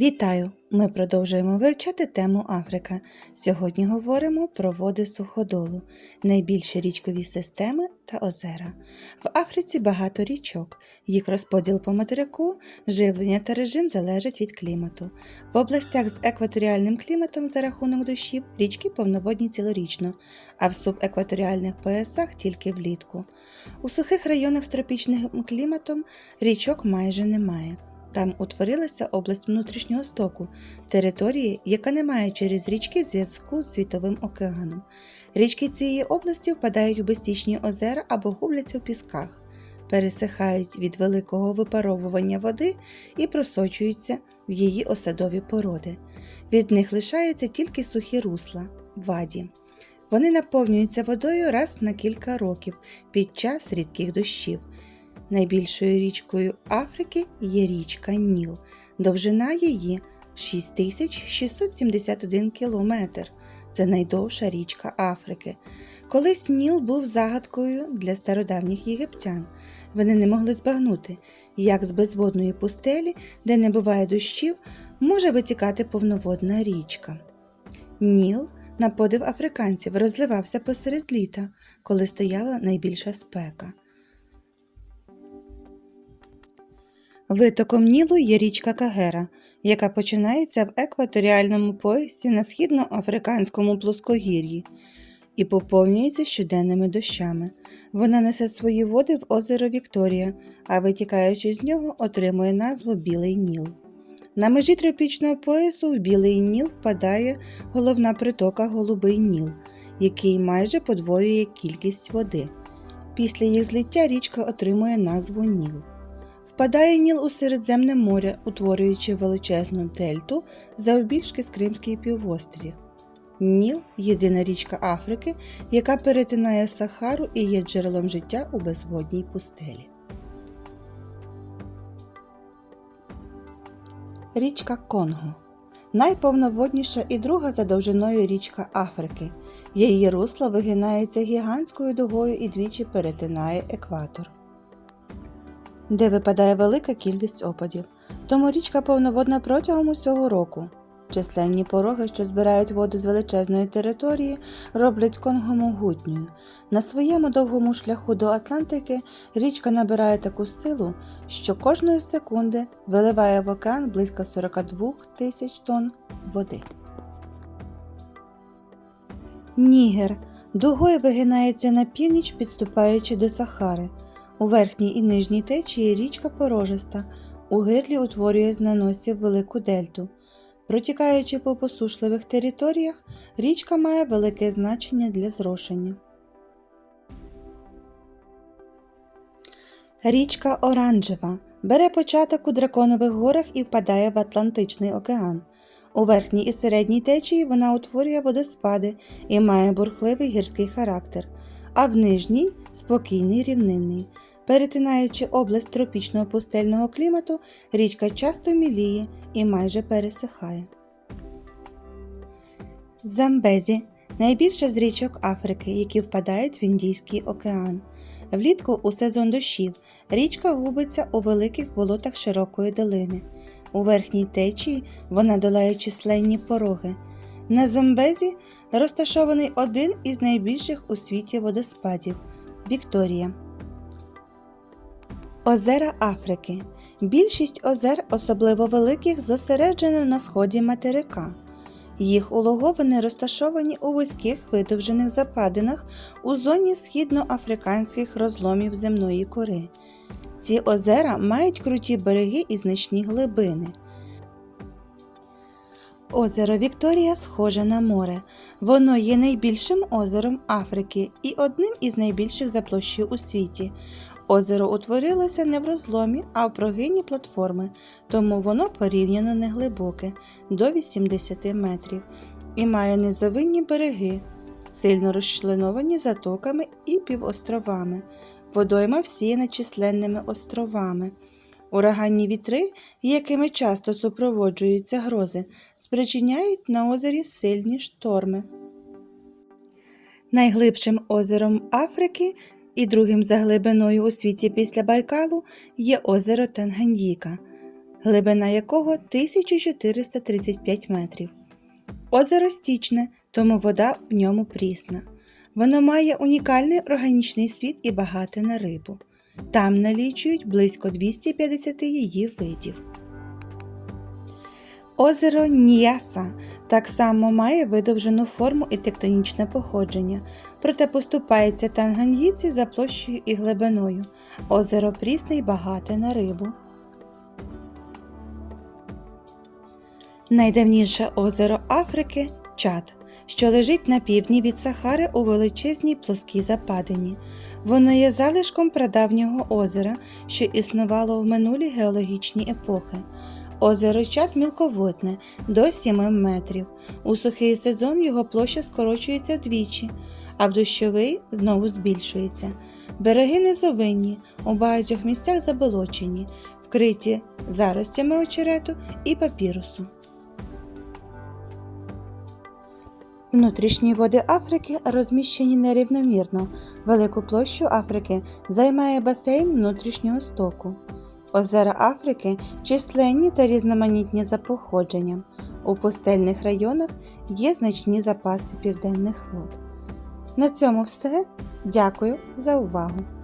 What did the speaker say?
Вітаю! Ми продовжуємо вивчати тему Африка. Сьогодні говоримо про води суходолу, найбільші річкові системи та озера. В Африці багато річок. Їх розподіл по материку, живлення та режим залежать від клімату. В областях з екваторіальним кліматом за рахунок дощів річки повноводні цілорічно, а в субекваторіальних поясах тільки влітку. У сухих районах з тропічним кліматом річок майже немає. Там утворилася область внутрішнього стоку, території, яка не має через річки зв'язку з Світовим океаном. Річки цієї області впадають у безстічні озера або губляться в пісках, пересихають від великого випаровування води і просочуються в її осадові породи. Від них лишаються тільки сухі русла ваді. Вони наповнюються водою раз на кілька років під час рідких дощів. Найбільшою річкою Африки є річка Ніл. Довжина її 6671 кілометр. Це найдовша річка Африки. Колись Ніл був загадкою для стародавніх єгиптян. Вони не могли збагнути, як з безводної пустелі, де не буває дощів, може витікати повноводна річка. Ніл, на подив африканців, розливався посеред літа, коли стояла найбільша спека. Витоком Нілу є річка Кагера, яка починається в екваторіальному поясі на східноафриканському плоскогір'ї і поповнюється щоденними дощами. Вона несе свої води в озеро Вікторія, а витікаючи з нього, отримує назву Білий Ніл. На межі тропічного поясу в Білий Ніл впадає головна притока Голубий Ніл, який майже подвоює кількість води. Після їх злиття річка отримує назву Ніл. Впадає Ніл у Середземне море, утворюючи величезну дельту завбільшки з Кримський півострів. Ніл єдина річка Африки, яка перетинає Сахару і є джерелом життя у безводній пустелі. Річка Конго найповноводніша і друга за довжиною річка Африки. Її русло вигинається гігантською дугою і двічі перетинає екватор де випадає велика кількість опадів. Тому річка повноводна протягом усього року. Численні пороги, що збирають воду з величезної території, роблять Конго могутньою. На своєму довгому шляху до Атлантики річка набирає таку силу, що кожної секунди виливає в океан близько 42 тисяч тонн води. Нігер дугою вигинається на північ, підступаючи до Сахари. У верхній і нижній течії річка порожиста, у гирлі утворює з наносів велику дельту. Протікаючи по посушливих територіях, річка має велике значення для зрошення. Річка Оранжева бере початок у драконових горах і впадає в Атлантичний океан. У верхній і середній течії вона утворює водоспади і має бурхливий гірський характер, а в нижній спокійний рівнинний. Перетинаючи область тропічного пустельного клімату, річка часто міліє і майже пересихає. Замбезі найбільша з річок Африки, які впадають в Індійський океан. Влітку у сезон дощів річка губиться у великих болотах широкої долини. У верхній течії вона долає численні пороги. На Замбезі розташований один із найбільших у світі водоспадів Вікторія. Озера Африки. Більшість озер, особливо великих, зосереджена на сході материка. Їх улоговини розташовані у вузьких видовжених западинах у зоні східноафриканських розломів земної кори. Ці озера мають круті береги і значні глибини. Озеро Вікторія схоже на море. Воно є найбільшим озером Африки і одним із найбільших за площею у світі. Озеро утворилося не в розломі, а в прогині платформи, тому воно порівняно неглибоке до 80 метрів і має низовинні береги, сильно розчленовані затоками і півостровами. Водойма всіяна численними островами. Ураганні вітри, якими часто супроводжуються грози, спричиняють на озері сильні шторми. Найглибшим озером Африки і другим за глибиною у світі після Байкалу є озеро Танганьїка. глибина якого 1435 метрів. Озеро стічне, тому вода в ньому прісна. Воно має унікальний органічний світ і багате на рибу. Там налічують близько 250 її видів. Озеро Ніяса так само має видовжену форму і тектонічне походження, проте поступається Танганьїці за площею і глибиною. Озеро Прісне й багате на рибу. Найдавніше озеро Африки Чад, що лежить на півдні від Сахари у величезній плоскій западині. Воно є залишком прадавнього озера, що існувало в минулі геологічні епохи. Озеро Чад мілководне до 7 метрів. У сухий сезон його площа скорочується вдвічі, а в дощовий знову збільшується. Береги низовинні, у багатьох місцях заболочені, вкриті заростями очерету і папірусу. Внутрішні води Африки розміщені нерівномірно. Велику площу Африки займає басейн внутрішнього стоку. Озера Африки численні та різноманітні за походженням. У пустельних районах є значні запаси південних вод. На цьому все. Дякую за увагу!